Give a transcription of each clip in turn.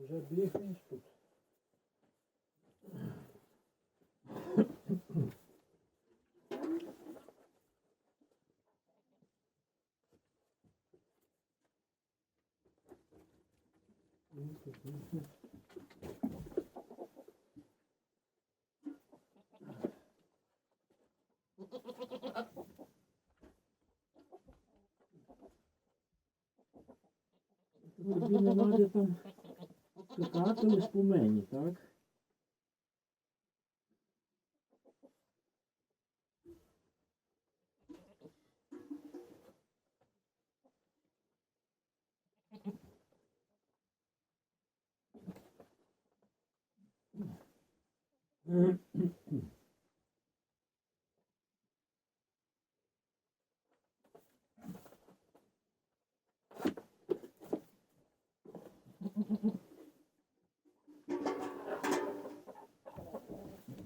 Вже бігнеш тут. Тобі не треба там скакати лиш по мені, так?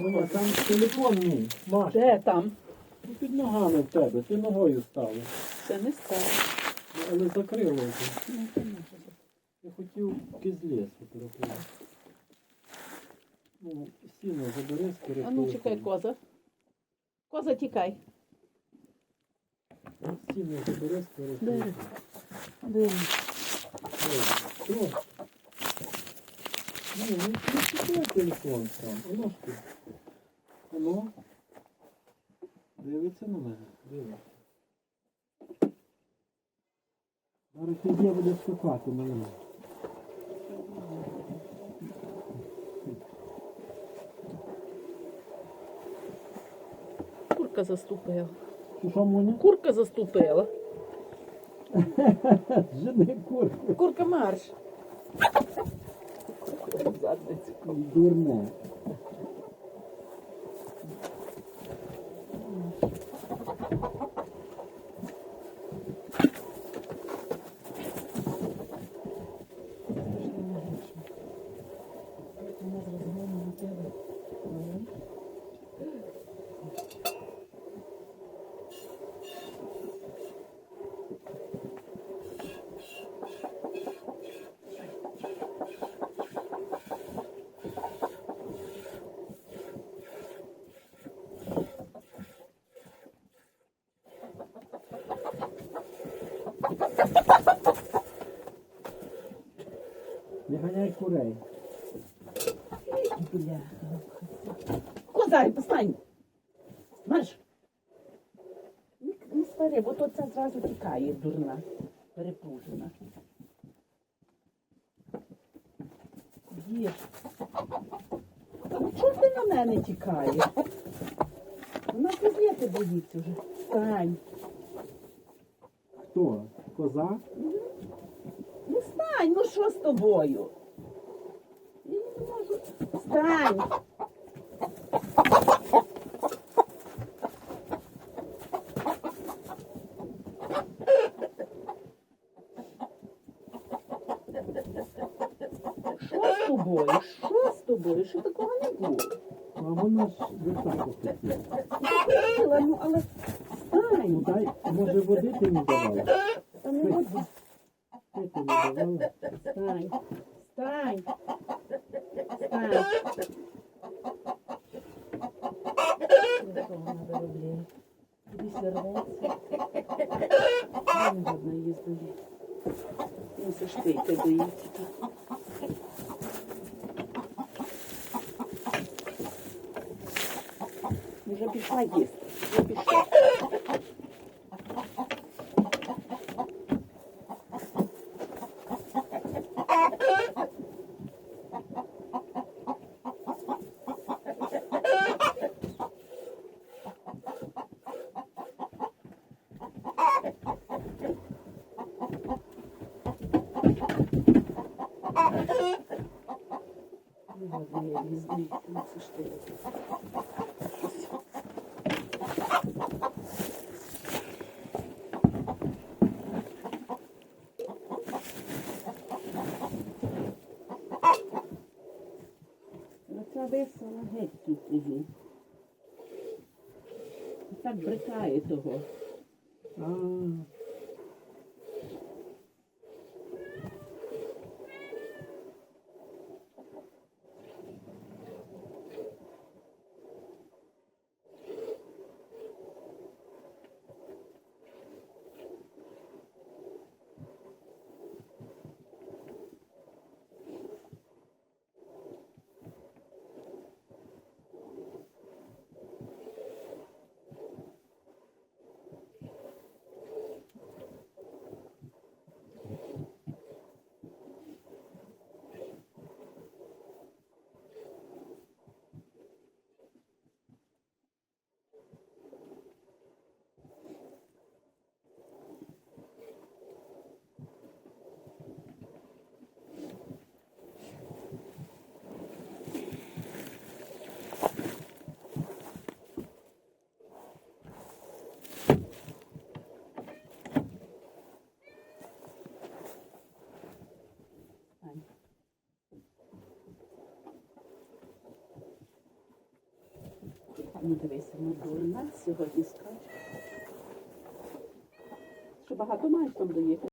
Ой, там телефон мій. Маш, Де там? ну, під ногами в тебе, ти ногою стала. Це не стало. Ну, Але закрило вже. Я хотів кизлес фотографувати. Ну, сіно забери з А ну чекай, коза. Коза, тікай. Сіно забери Де? Де? Ну, ну, не телефон там. Воно ж тут. Воно. Дивиться на мене. Дивиться. Зараз я буде скакати на мене. Курка заступила. Що, що, Моня? Курка заступила. Жени курку. Курка марш. Дурне. Не ганяй курей. Бля. Коза, постань. Марш. Не, свари, бо то ця зразу тікає, дурна, перепужена. Їж. Ну чого ти на мене тікаєш? Вона пізнати боїться вже. Встань. Хто? Коза? Ну встань, ну що з тобою? Я не можу. Встань. Що з тобою? Що з тобою? Що такого не було? А вона ж високо хотіла. Ну але Стань. Дай, може води ти не давала? Та не води. Ти ти не давала? Стань. Стань. Стань. Якого вона виробляє? Кудись рветься. Не годно її здоїть. Мусиш пити доїти. Вже пішла їсти. Вже пішла. Не годно її здоїти. Мусиш пити. Ну ця весела геть тут її. Так брикає того. А, Ну дивися, дурна сьогодні скаже, Що багато маєш там доїхати?